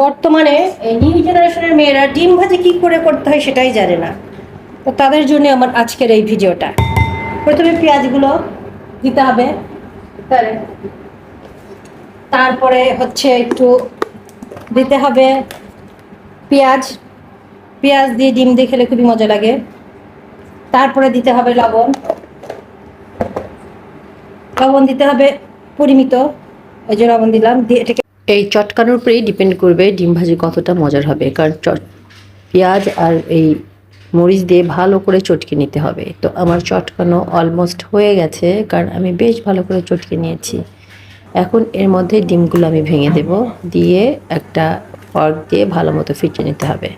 বর্তমানে নিউ জেনারেশনের মেয়েরা ডিম ভাজি কি করে করতে হয় সেটাই জানে না। তো তাদের জন্য আমার আজকের এই ভিডিওটা। প্রথমে পেঁয়াজগুলো দিতে হবে। তারপরে হচ্ছে একটু দিতে হবে পেঁয়াজ। পেঁয়াজ দিয়ে ডিম দিয়ে খেলে খুবই মজা লাগে। তারপরে দিতে হবে লবণ। লবণ দিতে হবে পরিমিত। ওই যে লবণ দিলাম, দিয়ে এটাকে এই চটকানোর উপরেই ডিপেন্ড করবে ডিম ভাজি কতটা মজার হবে। কারণ চট, পেঁয়াজ আর এই মরিচ দিয়ে ভালো করে চটকে নিতে হবে। তো আমার চটকানো অলমোস্ট হয়ে গেছে, কারণ আমি বেশ ভালো করে চটকে নিয়েছি। এখন এর মধ্যে ডিমগুলো আমি ভেঙে দেব। দিয়ে একটা ফর্ক দিয়ে ভালো মতো ফিটিয়ে নিতে হবে।